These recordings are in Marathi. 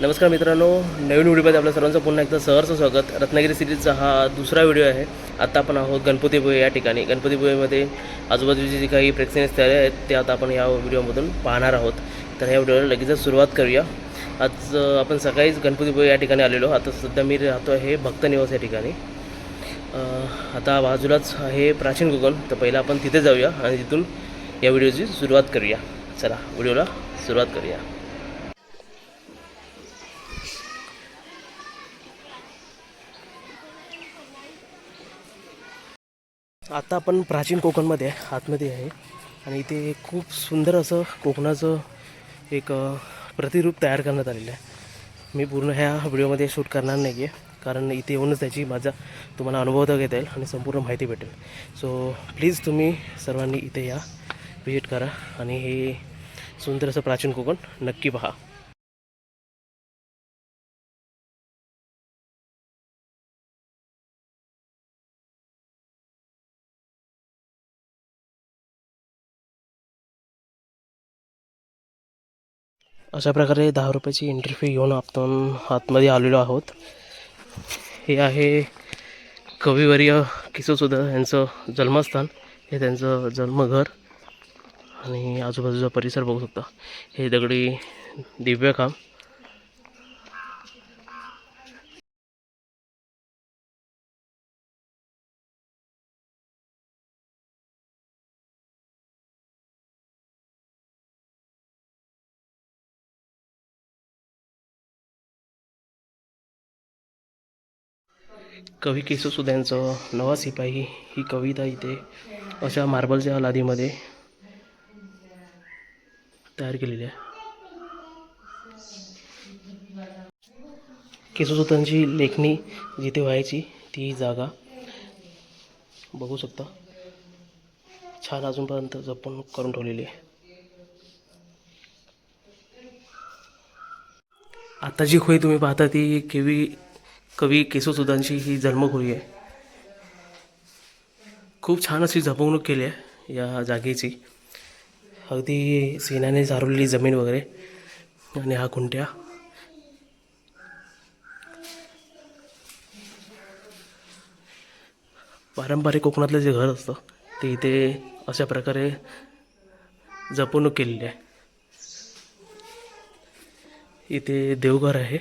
नमस्कार मित्रांनो नवीन व्हिडिओमध्ये आपल्या सर्वांचं पुन्हा एकदा सहर्ष स्वागत. रत्नागिरी सिरीजचा हा दुसरा व्हिडिओ आहे. आता आपण आहोत गणपतीपुळे या ठिकाणी. गणपतीपुळेमध्ये आजूबाजूची जी काही प्रेक्षणीय स्थळे आहेत ते आता आपण या व्हिडिओमधून पाहणार आहोत. तर ह्या व्हिडिओला लगेचच सुरुवात करूया. आज आपण सकाळीच गणपतीपुळे या ठिकाणी आलेलो आता सध्या मी राहतो आहे भक्त निवास या ठिकाणी. आता बाजूलाच आहे प्राचीन कोकण तर पहिलं आपण तिथे जाऊया आणि तिथून या व्हिडिओची सुरुवात करूया. चला व्हिडिओला सुरुवात करूया. आता आपण प्राचीन कोकणमध्ये आहे, आतमध्ये आहे. आणि इथे खूप सुंदर असं कोकणाचं एक प्रतिरूप तयार करण्यात आलेलं आहे. मी पूर्ण ह्या व्हिडिओमध्ये शूट करणार नाही आहे कारण इथे येऊनच त्याची माझा तुम्हाला अनुभव घेता येईल आणि संपूर्ण माहिती भेटेल. सो प्लीज तुम्ही सर्वांनी इथे या व्हिजिट करा आणि हे सुंदर असं प्राचीन कोकण नक्की पहा. अशा प्रकारे दहा रुपयाची एंट्री फी घेऊन आपण आतमध्ये आलेलो आहोत. हे आहे कविवर्य किसोसुद्धा यांचं जन्मस्थान. हे त्यांचं जन्मघर आणि आजूबाजूचा परिसर बघू शकता. हे दगडी दिव्यकाम कवी केशवसुद्धा यांचं नवा सिपाही ही कविता इथे अशा मार्बलच्या लादीमध्ये तयार केलेली आहे. केशवसुतांची लेखणी जिथे व्हायची ती जागा बघू शकता. छान अजूनपर्यंत जपून करून ठेवलेली आहे. आता जी खोई तुम्ही पाहता ती केवी कवी केशवसुधांची ही जन्मभूमी आहे. खूप छान अशी जपवणूक केली आहे या जागेची. अगदी सेनाने झारवलेली जमीन वगैरे आणि हा खुंट्या पारंपरिक कोकणातलं जे घर असतं ते इथे अशा प्रकारे जपवणूक केलेली आहे. इथे देवघर आहे.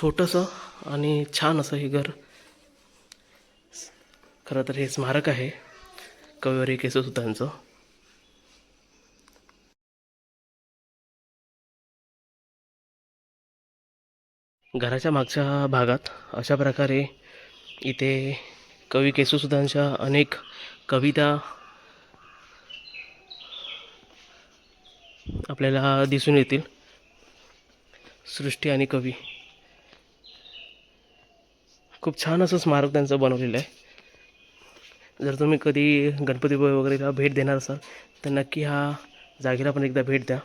छोटंसं आणि छान असं हे घर. खरं तर हे स्मारक आहे. कविवरी केशवसुतांचं घराच्या मागच्या भागात अशा प्रकारे इथे कवी केसुसुतांच्या अनेक कविता आपल्याला दिसून येतील. सृष्टी आणि कवी. खूप छान असं स्मारक त्यांचं बनवलेलं आहे. जर तुम्ही कधी गणपतीपुळे वगैरेला भेट देणार असाल तर नक्की ह्या जागेला पण एकदा भेट द्या.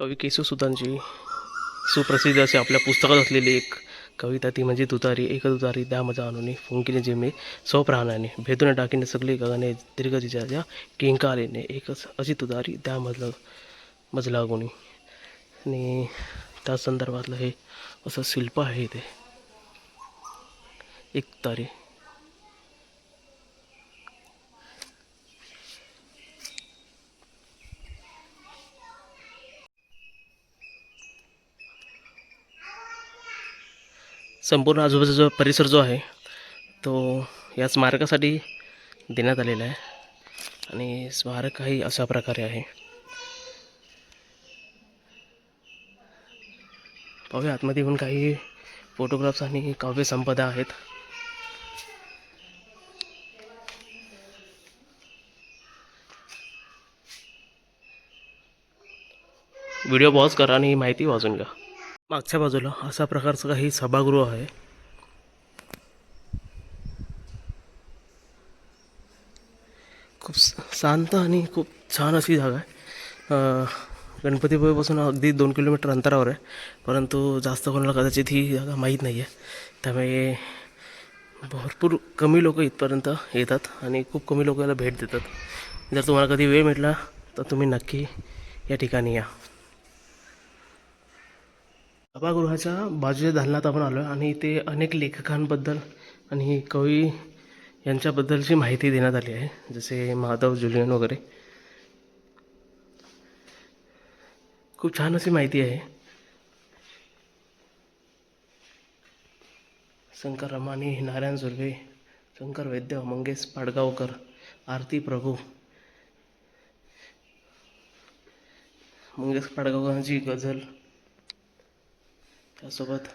कवी केशवसुतांची सुप्रसिद्ध असे आपल्या पुस्तकात असलेली एक कविता ती म्हणजे तुतारी एक तुतारी द्या मजा आणून फुंकिने जिमे स्वप्राणाने भेदून टाकीने सगळी गगने दीर्घ जिजाच्या किंकारेने एकच अशी तुतारी द्या मजला मजला गुणी आणि त्या संदर्भातलं हे असं शिल्प आहे इथे एक तारी. संपूर्ण आजूबाजूचा परिसर जो आहे तो या स्मारकासाठी देण्यात आलेला आहे. आणि स्मारकही अशा प्रकारे आहे. पाहूया आतमध्ये येऊन काही फोटोग्राफ्स आणि काव्य संपदा आहेत. व्हिडिओ पॉज करा आणि माहिती वाचून घ्या. मागच्या बाजूला अशा प्रकारचं काही सभागृह आहे. खूप स- शांत आणि खूप छान अशी जागा आहे. गणपतीपुळेपासून अगदी दोन किलोमीटर अंतरावर आहे. परंतु जास्त कोणाला कदाचित ही जागा माहीत नाही आहे त्यामुळे भरपूर कमी लोक इथपर्यंत येतात आणि खूप कमी लोक याला भेट देतात. जर तुम्हाला कधी वेळ भेटला तर तुम्ही नक्की या ठिकाणी या. सभागृहाच्या बाजूच्या दालनात आपण आलो आहे आणि इथे अनेक लेखकांबद्दल आणि कवी यांच्याबद्दलची माहिती देण्यात आली आहे जसे माधव जुलियन वगैरे. खूप छान अशी माहिती आहे. शंकर रमानी नारायण सुर्वे शंकर वैद्य मंगेश पाडगावकर आरती प्रभू. मंगेश पाडगावकरांची गझल त्यासोबत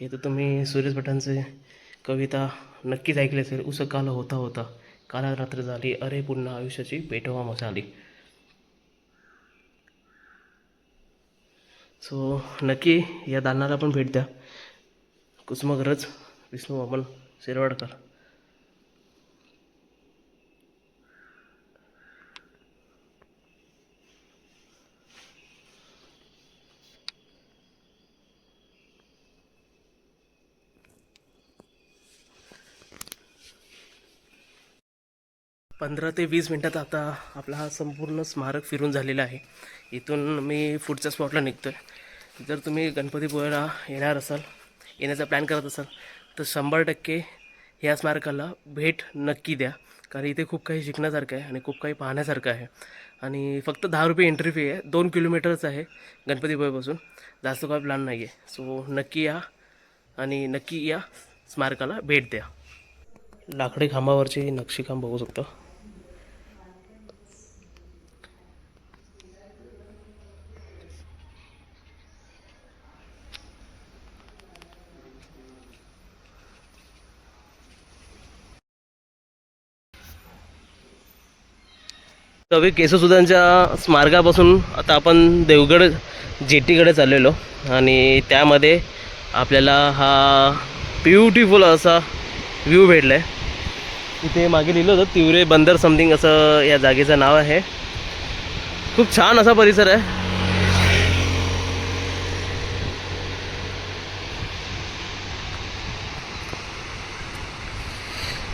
हे तर तुम्ही सुरेश भटांचे कविता नक्कीच ऐकली असेल. उस काल होता होता. काला रात्र झाली. अरे पुन्हा आयुष्याची पेटवा मसाली सो नक्की या दालनाला पण भेट द्या. कुसुमाग्रज विष्णू वामन शिरवाडकर. पंधरा ते वीस मिनटात आता आपला हा संपूर्ण स्मारक फिरून झालेला आहे. इथून मी पुढच्या स्पॉटला निघतो आहे जर तुम्ही गणपतीपुळेला येणार असाल येण्याचा प्लॅन करत असाल तर शंभर टक्के ह्या स्मारकाला भेट नक्की द्या. कारण इथे खूप काही शिकण्यासारखं आहे आणि खूप काही पाहण्यासारखं आहे. आणि फक्त दहा रुपये एंट्री फी आहे. दोन किलोमीटरच आहे गणपतीपुळेपासून जास्त काही प्लॅन नाही आहे सो नक्की या आणि नक्की या स्मारकाला भेट द्या. लाकडी खांबावरची नक्षीकाम बघू शकतो. कवी केसुसुदांच्या स्मारकापासून आता आपण देवगड जेटीकडे चाललेलो. आणि त्यामध्ये आपल्याला हा ब्युटिफुल असा व्ह्यू भेटला आहे इथे मागे लिहिलं होतं तिवरे बंदर समथिंग असं या जागेचं नाव आहे. खूप छान असा परिसर आहे.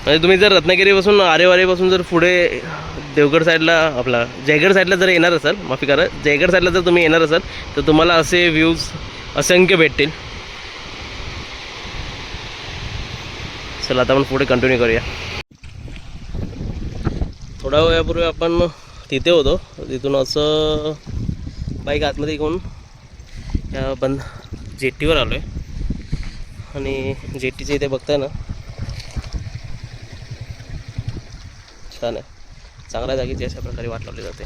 म्हणजे तुम्ही जर रत्नागिरीपासून आरेवारीपासून जर पुढे देवगड साईडला आपला जयगड साईडला जर येणार असाल माफी करा जयगड साईडला जर तुम्ही येणार असाल तर तुम्हाला असे व्ह्यूज असंख्य भेटतील. चला आता आपण पुढे कंटिन्यू करूया. थोड्या वेळापूर्वी आपण तिथे होतो. तिथून असं बाईक आतमध्ये घेऊन या बंद जेट्टीवर आलो आहे आणि जेट्टीचे इथे बघताय ना. छान आहे. चांगल्या जागेची अशा प्रकारे वाट लावली जाते.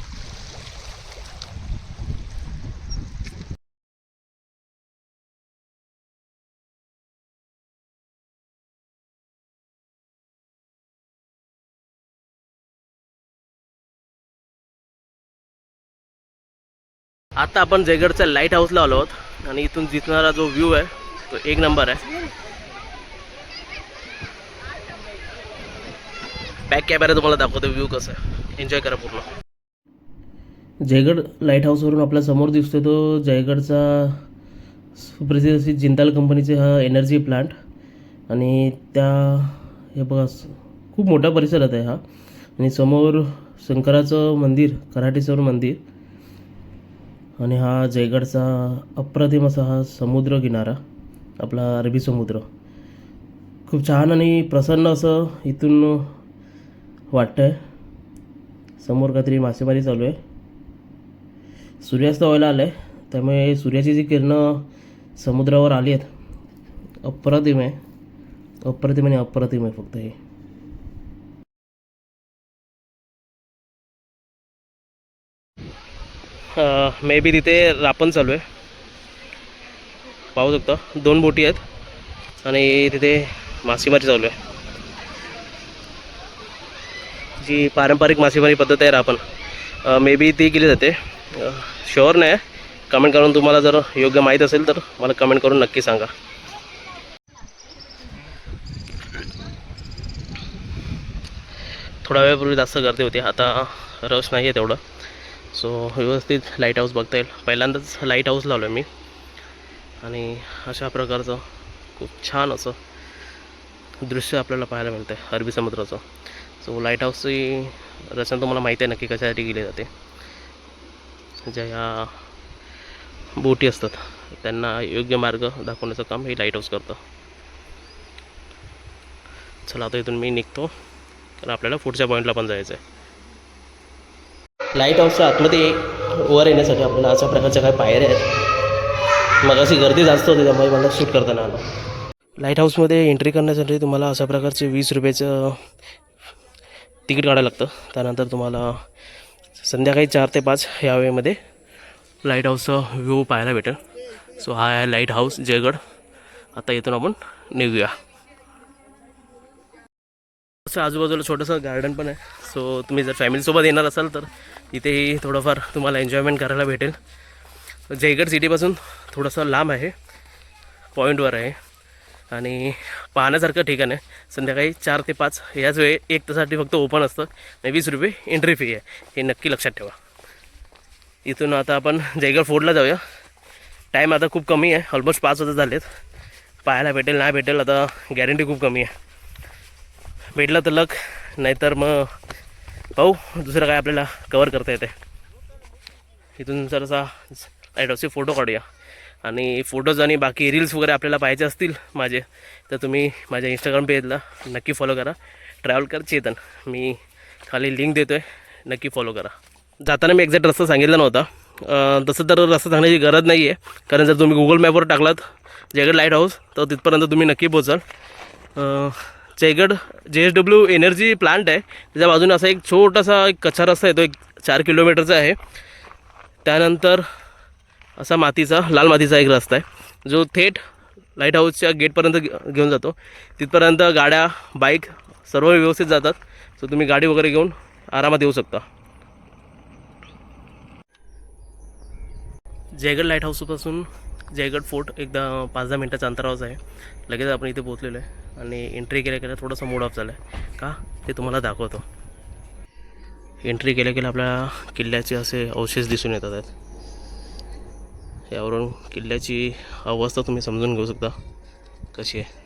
आता आपण जयगडच्या लाइट हाऊसला आलो आहोत आणि इथून दिसणारा जो व्ह्यू आहे तो एक नंबर आहे. बॅक कॅमेरा तुम्हाला दाखवतो व्ह्यू कसं आहे. एन्जॉय करा पूर्ण. जयगड लाइट हाऊसवरून आपल्यासमोर दिसतो तो जयगडचा सुप्रसिद्ध अशी जिंदाल कंपनीचे हा एनर्जी प्लांट आणि त्या हे बघा खूप मोठा परिसरात आहे हा. आणि समोर शंकराचं मंदिर कराटेश्वर मंदिर. आणि हा जयगडचा अप्रतिम असा हा समुद्र किनारा आपला अरबी समुद्र. खूप छान आणि प्रसन्न असं इथून वाटतं आहे समोर काहीतरी मासेमारी चालू आहे. सूर्यास्त व्हायला आलं आहे त्यामुळे सूर्याची जी किरणं समुद्रावर आली आहेत अप्रतिम आहे. अप्रतिम आणि अप्रतिम आहे फक्त हे. मे बी तिथे रापण चालू आहे. पाहू शकता. दोन बोटी आहेत आणि तिथे मासेमारी चालू आहे. जी पारंपरिक मासेमारी पद्धत आहे रापण मे बी ती केली जाते. शुअर नाही कमेंट करून तुम्हाला जर योग्य माहीत असेल तर मला कमेंट करून नक्की सांगा. थोडा वेळापूर्वी जास्त गर्दी होती. आता रश नाही आहे तेवढं. सो व्यवस्थित लाइट हाऊस बघता येईल. पहिल्यांदाच लाइट हाऊस लावलो आहे मी. आणि अशा प्रकारचं खूप छान असं दृश्य आपल्याला पाहायला मिळतं आहे अरबी समुद्राचं. सो लाइट हाऊसची रचना तुम्हाला माहिती आहे नक्की कशासाठी केली जाते. ज्या ह्या बोटी असतात त्यांना योग्य मार्ग दाखवण्याचं काम हे लाइट हाऊस करतं. चला आता इथून मी निघतो. कारण आपल्याला पुढच्या पॉईंटला पण जायचं आहे लाइट हाऊसच्या आतमध्ये वर येण्यासाठी आपल्याला अशा प्रकारच्या काही पायऱ्या आहेत. मग अशी गर्दी जास्त होती त्यामुळे मला शूट करताना आलं. लाइट हाऊसमध्ये एंट्री करण्यासाठी तुम्हाला अशा प्रकारचे वीस रुपयाचं तिकीट काढायला लागतं. त्यानंतर तुम्हाला संध्याकाळी चार ते पाच या वेळेमध्ये लाइट हाऊसचा व्ह्यू पाहायला भेटेल. सो हा आहे लाइट हाऊस जयगड. आता इथून आपण निघूया. असं आजूबाजूला छोटंसं गार्डन पण आहे. सो तुम्ही जर फॅमिलीसोबत येणार असाल तर इथेही थोडंफार तुम्हाला एन्जॉयमेंट करायला भेटेल. जयगड सिटीपासून थोडंसं लांब आहे. पॉईंटवर आहे. आणि पाहण्यासारखं ठिकाण आहे. संध्याकाळी चार ते पाच याच वेळी एक तासाठी फक्त ओपन असतं. आणि वीस रुपये एंट्री फी आहे. हे नक्की लक्षात ठेवा. इथून आता आपण जयगड फोर्टला जाऊया. टाईम आता खूप कमी आहे. ऑलमोस्ट पाच वाजता झालेत. पाहायला भेटेल नाही भेटेल आता गॅरंटी खूप कमी आहे. भेटलं तर लक नाहीतर मग पाहू. दुसरं काय आपल्याला कवर करता येते इथून जरासा लाइट हाऊसचे फोटो काढूया. आणि फोटोज आणि बाकी रील्स वगैरे आपल्याला पाहायचे असतील माझे तर तुम्ही माझ्या इंस्टाग्राम पेजला नक्की फॉलो करा. ट्रॅव्हल कर चेतन. मी खाली लिंक देतो आहे नक्की फॉलो करा. जाताना मी एक्झॅक्ट रस्ता सांगितला नव्हता. तसं तर रस्ता सांगण्याची गरज नाही आहे कारण जर तुम्ही गुगल मॅपवर टाकलात जयगड लाइट हाऊस तर तिथपर्यंत तुम्ही नक्की पोचाल जयगड जे एस डब्ल्यू एनर्जी प्लांट आहे. त्याच्या बाजूने असा एक छोटासा एक कच्चा रस्ता आहे तो एक चार किलोमीटरचा आहे. त्यानंतर असा मातीचा लाल मातीचा एक रस्ता आहे. जो थेट लाइट हाऊसच्या गेटपर्यंत घेऊन जातो. तिथपर्यंत गाड्या बाईक सर्व व्यवस्थित जातात. सो तुम्ही गाडी वगैरे घेऊन आरामात येऊ शकता. जयगड लाइट हाऊसपासून जयगड फोर्ट एकदा पाच दहा मिनटाच्या अंतरावरच आहे. लगेच आपण इथे पोहोचलेलो आहे. आणि एंट्री केल्या केल्या थोडासा मूड ऑफ झाला आहे का? ते तुम्हाला दाखवतो. एंट्री केल्या केल्या आपल्या किल्ल्याचे असे अवशेष दिसून येतात. आहेत यावरून किल्ल्याची अवस्था तुम्ही समजून घेऊ शकता. कशी आहे?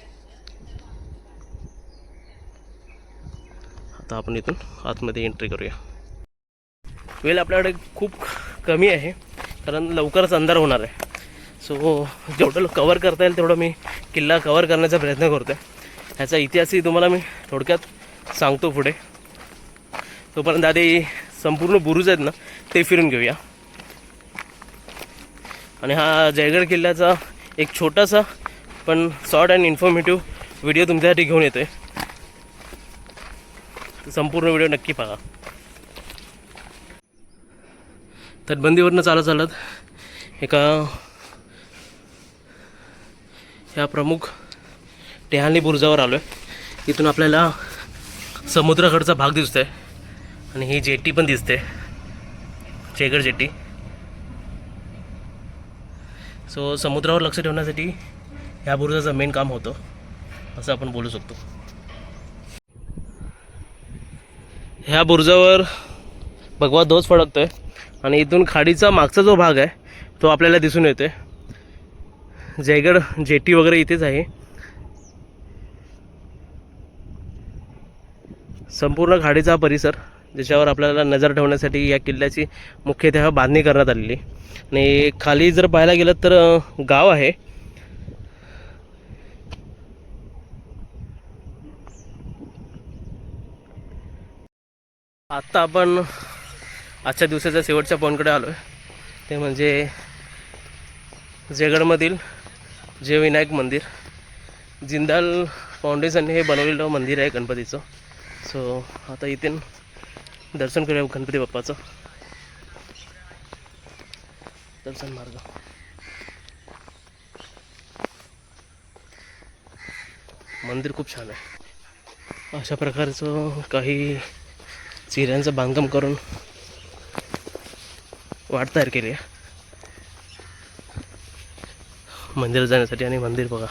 आता आपण इथून आतमध्ये एंट्री करूया. वेल आपल्याकडे खूप कमी आहे कारण लवकरच अंधार होणार आहे. सो जेवढं कवर करता येईल तेवढं मी किल्ला कवर करण्याचा प्रयत्न करतो आहे ह्याचा इतिहासही तुम्हाला मी थोडक्यात सांगतो पुढे. तोपर्यंत आधी संपूर्ण बुरुज आहेत ना ते फिरून घेऊया. आणि हा जयगड किल्ल्याचा एक छोटासा पण शॉर्ट अँड इन्फॉर्मेटिव्ह व्हिडिओ तुमच्यासाठी घेऊन येतो आहे संपूर्ण व्हिडिओ नक्की पहा. तटबंदीवरनं चालत चालत एका ह्या प्रमुख टेहानी बुर्जावर आलो आहे इथून आपल्याला समुद्राकडचा भाग दिसतो आहे आणि ही जेटी पण दिसते. जयगड जेटी. सो समुद्रावर लक्ष ठेवण्यासाठी ह्या बुरुजाचं मेन काम होतं असं आपण बोलू शकतो. ह्या बुरुजावर भगवा ध्वज आहे आणि इथून खाडीचा मागचा जो भाग आहे तो आपल्याला दिसून येतो आहे जयगड जेटी वगैरे इथेच आहे. संपूर्ण खाडीचा परिसर ज्याच्यावर आपल्याला नजर ठेवण्यासाठी या किल्ल्याची मुख्यतः बांधणी करण्यात आलेली आणि खाली जर पाहायला गेलं तर गाव आहे. आत्ता आपण आजच्या दिवसाच्या शेवटच्या पॉईंटकडे आलो आहे ते म्हणजे जयगडमधील जय विनायक मंदिर. जिंदाल फाउंडेशनने हे बनवलेलं मंदिर आहे गणपतीचं. सो आता इथे दर्शन करूया गणपती बाप्पाचं. दर्शन मार्ग. मंदिर खूप छान आहे. अशा प्रकारचं काही चिऱ्यांचं बांधकाम करून वाट तयार केली आहे. मंदिरात जाण्यासाठी आणि मंदिर बघा.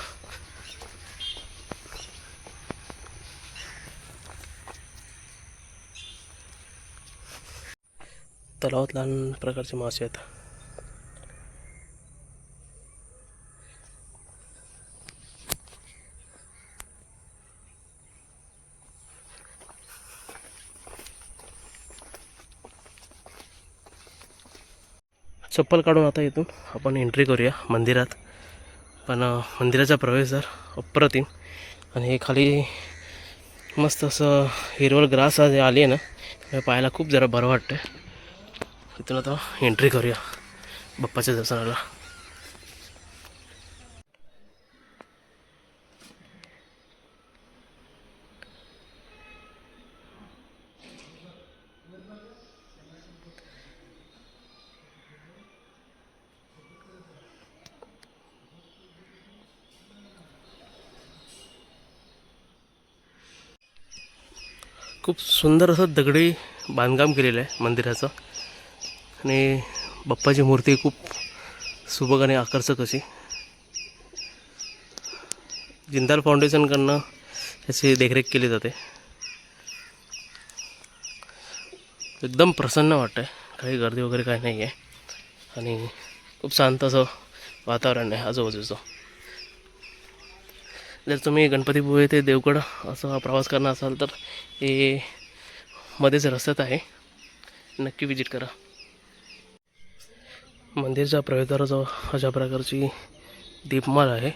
तलावात लहान प्रकारचे मासे आहेत. चप्पल काढून आता इथून आपण एंट्री करूया मंदिरात. पण मंदिराचा प्रवेश जर अप्रतिम. आणि हे खाली मस्त असं हिरवळ ग्रास आज आली आहे ना पाहायला खूप जरा बरं वाटतं इथून आता एंट्री करूया. बाप्पाच्या दर्शनाला. खूप सुंदर असं दगडी बांधकाम केलेलं आहे मंदिराचं. आणि बाप्पाची मूर्ती खूप सुबक आणि आकर्षक अशी. जिंदाल फाउंडेशनकडनं त्याची देखरेख केली जाते. एकदम प्रसन्न वाटतं आहे काही गर्दी वगैरे काही नाही आहे आणि खूप शांत असं वातावरण आहे आजूबाजूचं. जर तुम्ही गणपतीपुळे ते देवगड असा प्रवास करणार असाल तर हे मध्येच रस्त्यात आहे. नक्की विजिट करा. मंदिरच्या प्रवेशद्वाराजवळ अशा प्रकारची दीपमाळ आहे.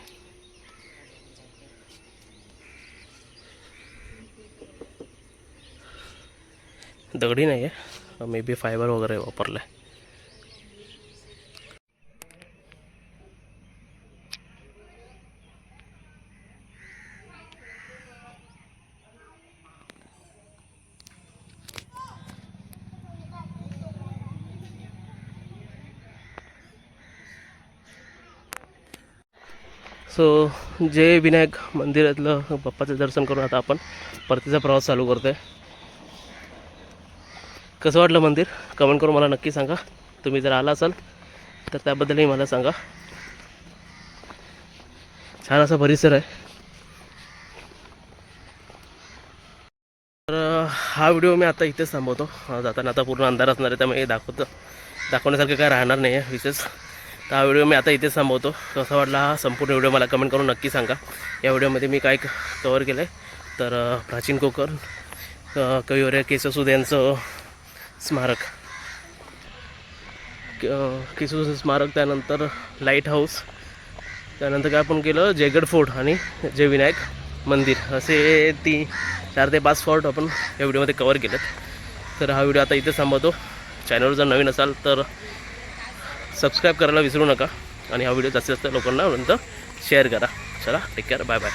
दगडी नाही आहे मे बी फायबर वगैरे वापरलं आहे सो जय विनायक मंदिरातलं बाप्पाचं दर्शन करून आता आपण परतीचा प्रवास चालू करतो आहे कसं वाटलं मंदिर? कमेंट करून मला नक्की सांगा. तुम्ही जर आला असाल तर त्याबद्दलही मला सांगा. छान असा परिसर आहे. तर हा व्हिडिओ मी आता इथेच थांबवतो. जाताना आता पूर्ण अंधार असणार आहे त्यामुळे दाखवतो. दाखवण्यासारखं काय राहणार नाही आहे विशेष. तर हा व्हिडिओ मी आता इथेच थांबवतो. कसा वाटला हा संपूर्ण व्हिडिओ मला कमेंट करून नक्की सांगा. या व्हिडिओमध्ये मी काय कवर केलं आहे तर प्राचीन कोकण कविवर्य केशवसूद यांचं स्मारक. क- स्मारक त्यानंतर लाइट हाऊस त्यानंतर काय आपण केलं? जयगड फोर्ट आणि जय विनायक मंदिर. असे ती चार ते पाच फोर्ट आपण या व्हिडिओमध्ये कवर केलेत. तर हा व्हिडिओ आता इथेच थांबवतो. चॅनलवर जर नवीन असाल तर सबस्क्राईब करायला विसरू नका. आणि हा व्हिडिओ जास्तीत जास्त लोकांना नंतर शेअर करा. चला टेक केअर बाय बाय